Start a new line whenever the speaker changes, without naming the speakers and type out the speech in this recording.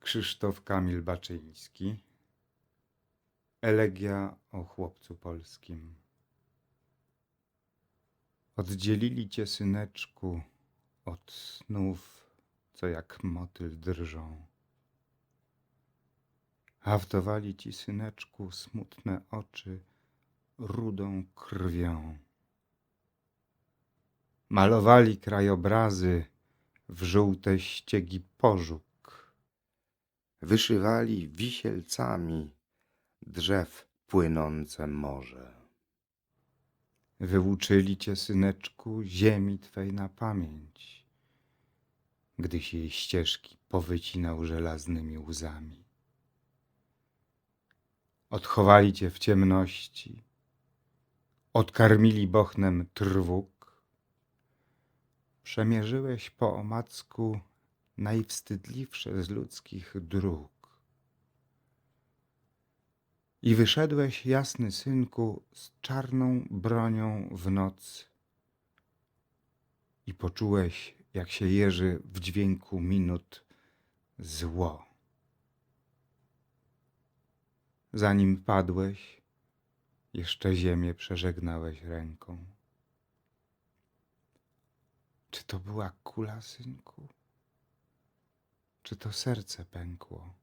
Krzysztof Kamil Baczyński Elegia o chłopcu polskim Oddzielili cię, syneczku, od snów, co jak motyl drżą. Haftowali ci, syneczku, smutne oczy rudą krwią. Malowali krajobrazy w żółte ściegi pożóg.
Wyszywali wisielcami drzew płynące morze.
Wyuczyli cię, syneczku, ziemi twej na pamięć, gdyś jej ścieżki powycinał żelaznymi łzami. Odchowali cię w ciemności, odkarmili bochnem trwóg. Przemierzyłeś po omacku najwstydliwsze z ludzkich dróg. I wyszedłeś, jasny synku, z czarną bronią w noc i poczułeś, jak się jeży w dźwięku minut zło. Zanim padłeś, jeszcze ziemię przeżegnałeś ręką. Czy to była kula, synku? Czy to serce pękło?